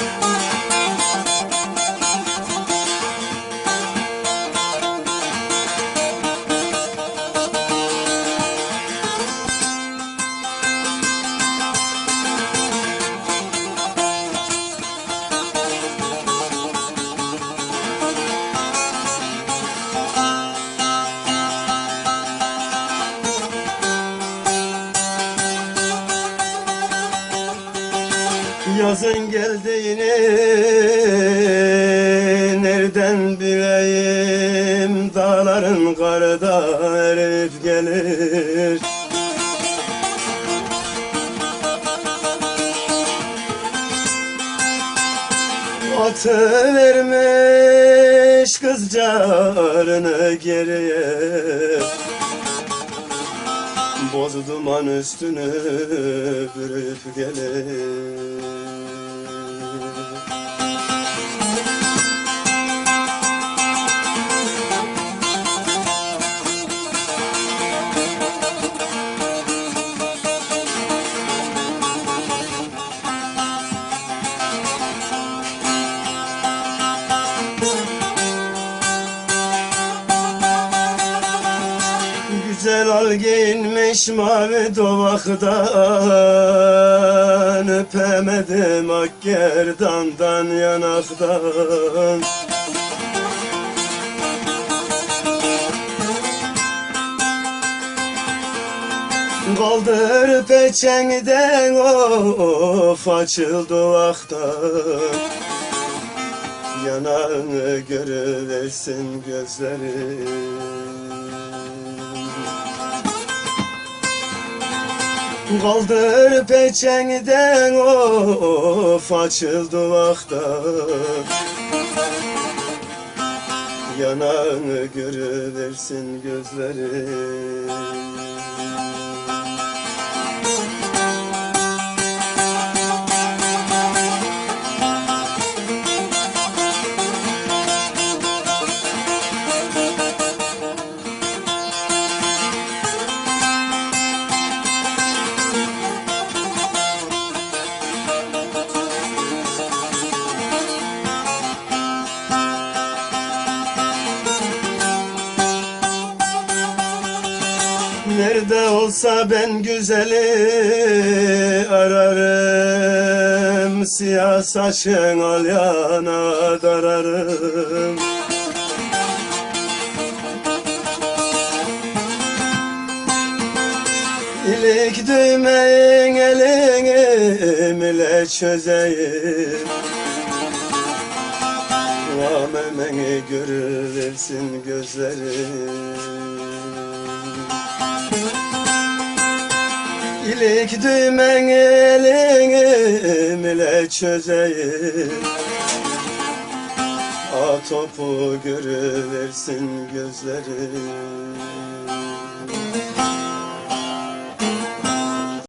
Thank. Yazın geldiğini nereden bileyim? Dağların karda erip gelir. Atı vermiş kızcarını geriye Boz duman üstünü bürüp gelir Güzel al giyinmiş mavi dovaktan Öpemedim ak gerdandan yanaktan. Kaldır peçengden of açıldı vaktan. Yanağını görüversin gözlerim Kaldır peçengden of açıldı vaktan Yanağını görüversin gözlerim Nerede olsa ben güzeli ararım. Siyah saçın al yana dararım. İlik düğmeyin elini ile çözeyim. Vamemeni görüversin gözlerim İlik düğmen elim ile çözeyim. A topu görüversin gözlerim